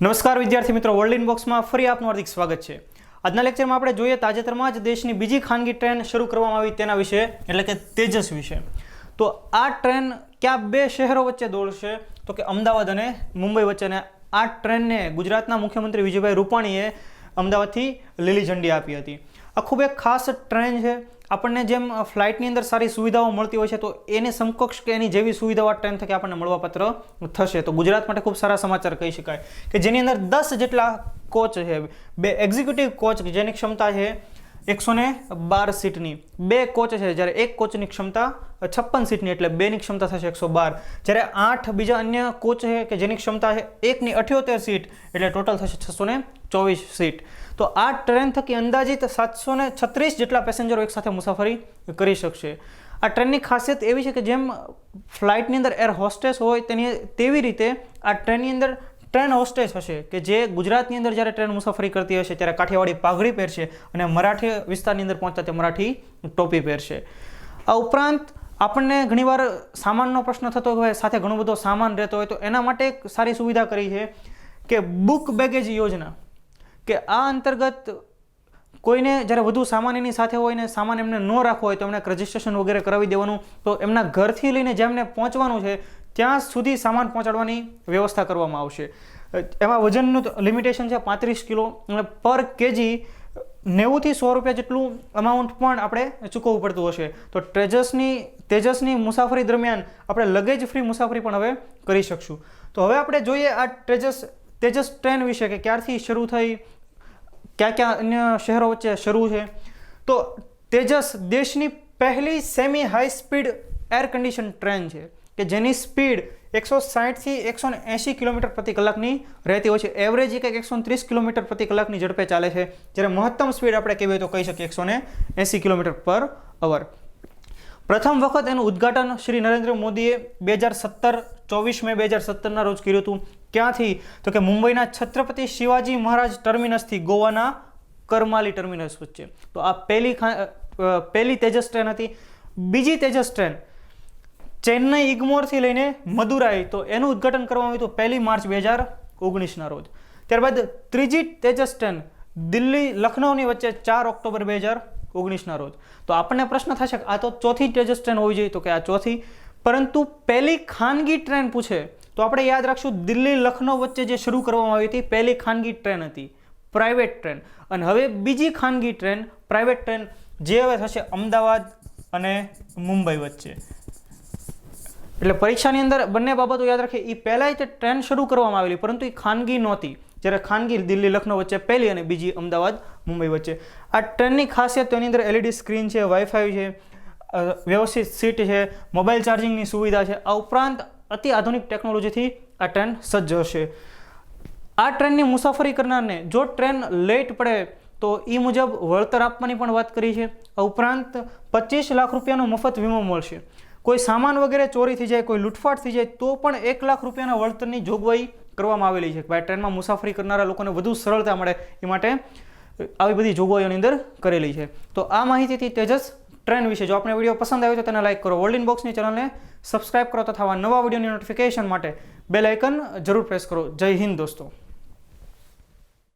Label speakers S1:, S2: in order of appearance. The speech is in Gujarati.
S1: નમસ્કાર વિદ્યાર્થી મિત્રો વર્લ્ડ ઇનબોક્સમાં ફરી આપનું હાર્દિક સ્વાગત છે. આજના લેક્ચરમાં આપણે જોઈએ તાજેતરમાં જ દેશની બીજી ખાનગી ટ્રેન શરૂ કરવામાં આવી તેના વિશે, એટલે કે તેજસ વિશે. તો આ ટ્રેન ક્યાં બે શહેરો વચ્ચે દોડશે? તો કે અમદાવાદ અને મુંબઈ વચ્ચે અને આ ટ્રેનને ગુજરાતના મુખ્યમંત્રી વિજયભાઈ રૂપાણીએ અમદાવાદથી લીલી ઝંડી આપી હતી. આ ખૂબ એક ખાસ ટ્રેન છે. આપણને જેમ ફ્લાઇટની અંદર સારી સુવિધાઓ મળતી હોય છે, તો એને સમકક્ષ કે એની જેવી સુવિધાઓ આ ટ્રેન થકી આપણને મળવાપાત્ર થશે. તો ગુજરાત માટે ખૂબ સારા સમાચાર કહી શકાય કે જેની અંદર દસ જેટલા કોચ છે, બે એક્ઝિક્યુટિવ કોચ જેની ક્ષમતા છે એકસો ને બાર સીટની બે કોચ છે, જ્યારે એક કોચની ક્ષમતા છપ્પન સીટની એટલે બેની ક્ષમતા થશે એકસો બાર. જ્યારે આઠ બીજા અન્ય કોચ છે કે જેની ક્ષમતા છે એકની અઠ્યોતેર સીટ, એટલે ટોટલ થશે છસો ને ચોવીસ સીટ. તો આ ટ્રેન થકી અંદાજિત સાતસો ને છત્રીસ જેટલા પેસેન્જરો એકસાથે મુસાફરી કરી શકશે. આ ટ્રેનની ખાસિયત એવી છે કે જેમ ફ્લાઇટની અંદર એર હોસ્ટેસ હોય, તેની તેવી રીતે આ ટ્રેનની અંદર ટ્રેન હોસ્ટેસ હશે કે જે ગુજરાતની અંદર જ્યારે ટ્રેન મુસાફરી કરતી હશે ત્યારે કાઠિયાવાડી પાઘડી પહેરશે અને મરાઠી વિસ્તારની અંદર પહોંચતા તે મરાઠી ટોપી પહેરશે. આ ઉપરાંત આપણને ઘણીવાર સામાનનો પ્રશ્ન થતો હોય, સાથે ઘણો બધો સામાન રહેતો હોય, તો એના માટે એક સારી સુવિધા કરી છે કે બુક બેગેજ યોજના. કે આ અંતર્ગત કોઈને જ્યારે વધુ સામાન એની સાથે હોય ને સામાન એમને ન રાખવો હોય તો એમને રજિસ્ટ્રેશન વગેરે કરાવી દેવાનું, તો એમના ઘરથી લઈને જેમને પહોંચવાનું છે ત્યાં સુધી સામાન પહોંચાડવાની વ્યવસ્થા કરવામાં આવશે. એમાં વજનનું લિમિટેશન છે પાંત્રીસ કિલો. અને પર કેજી નેવુંથી સો રૂપિયા જેટલું અમાઉન્ટ પણ આપણે ચૂકવવું પડતું હશે. તો ટ્રેજસની તેજસની મુસાફરી દરમિયાન આપણે લગેજ ફ્રી મુસાફરી પણ હવે કરી શકશું. તો હવે આપણે જોઈએ આ ટ્રેજસ તેજસ ટ્રેન વિશે કે ક્યારથી શરૂ થઈ, ક્યાં ક્યાં અન્ય શહેરો વચ્ચે શરૂ છે. તો તેજસ દેશની પહેલી semi high speed air condition train છે. કે જેની સ્પીડ એકસો સાઠથી એકસો એંશી કિલોમીટર પ્રતિ કલાકની રહેતી હોય છે. એવરેજ એક એકસો ત્રીસ કિલોમીટર પ્રતિ કલાકની ઝડપે ચાલે છે. જ્યારે મહત્તમ સ્પીડ આપણે કહેવાય તો કહી શકીએ એકસો ને એંસી કિલોમીટર પર અવર. પ્રથમ વખત એનું ઉદ્ઘાટન શ્રી નરેન્દ્ર મોદીએ બે હજાર સત્તર ચોવીસ મે બે હજાર સત્તરના રોજ કર્યું હતું. ક્યાંથી? તો કે મુંબઈના છત્રપતિ શિવાજી મહારાજ ટર્મિનસથી ગોવાના કરમાલી ટર્મિનસ વચ્ચે. તો આ પહેલી પહેલી તેજસ ટ્રેન હતી. બીજી તેજસ ટ્રેન ચેન્નઈ ઇગ્મોરથી લઈને મદુરાઈ તો એનું ઉદ્ઘાટન કરવામાં આવ્યું હતું પહેલી માર્ચ બે હજાર ઓગણીસના રોજ. ત્યારબાદ ત્રીજી તેજસ ટ્રેન દિલ્હી લખનૌની વચ્ચે ચાર ઓક્ટોબર બે હજાર ઓગણીસના રોજ. તો આપણને પ્રશ્ન થશે કે આ તો ચોથી તેજસ ટ્રેન હોવી જોઈએ તો કે આ ચોથી. પરંતુ પહેલી ખાનગી ટ્રેન પૂછે તો આપણે યાદ રાખશું દિલ્હી લખનૌ વચ્ચે જે શરૂ કરવામાં આવી હતી પહેલી ખાનગી ટ્રેન હતી, પ્રાઇવેટ ટ્રેન. અને હવે બીજી ખાનગી ટ્રેન, પ્રાઇવેટ ટ્રેન જે હવે થશે અમદાવાદ અને મુંબઈ વચ્ચે. એટલે પરીક્ષાની અંદર બંને બાબતો યાદ રાખીએ એ પહેલાં તે ટ્રેન શરૂ કરવામાં આવેલી, પરંતુ એ ખાનગી નહોતી. જ્યારે ખાનગી દિલ્હી લખનૌ વચ્ચે પહેલી અને બીજી અમદાવાદ, મુંબઈ વચ્ચે. આ ટ્રેનની ખાસિયત તેની અંદર એલઈડી સ્ક્રીન છે, વાઈફાઈ છે વ્યવસ્થિત સીટ છે, મોબાઈલ ચાર્જિંગની સુવિધા છે. આ ઉપરાંત અતિ આધુનિક ટેકનોલોજીથી આ ટ્રેન સજ્જ હશે. આ ટ્રેનની મુસાફરી કરનારને જો ટ્રેન લેટ પડે, તો એ મુજબ વળતર આપવાની પણ વાત કરી છે. આ ઉપરાંત પચીસ લાખ રૂપિયાનો મફત વીમો મળશે. કોઈ સામાન વગેરે ચોરી થઈ જાય, કોઈ લૂંટફાટ થઈ જાય, તો પણ એક લાખ રૂપિયાના વળતરની જોગવાઈ કરવામાં આવેલી છે. ભાઈ, ટ્રેનમાં મુસાફરી કરનારા લોકોને વધુ સરળતા મળે એ માટે આવી બધી જોગવાઈઓની અંદર કરેલી છે. તો આ માહિતીથી તેજસ ટ્રેન વિશે. જો આપણે વીડિયો પસંદ આવ્યો તો તેને લાઇક કરો. વર્લ્ડ ઇન બોક્સની ચેનલને સબસ્ક્રાઇબ કરો તથા નવા વિડીયોની નોટિફિકેશન માટે બેલ આઇકન જરૂર પ્રેસ કરો. જય હિન્દ દોસ્તો.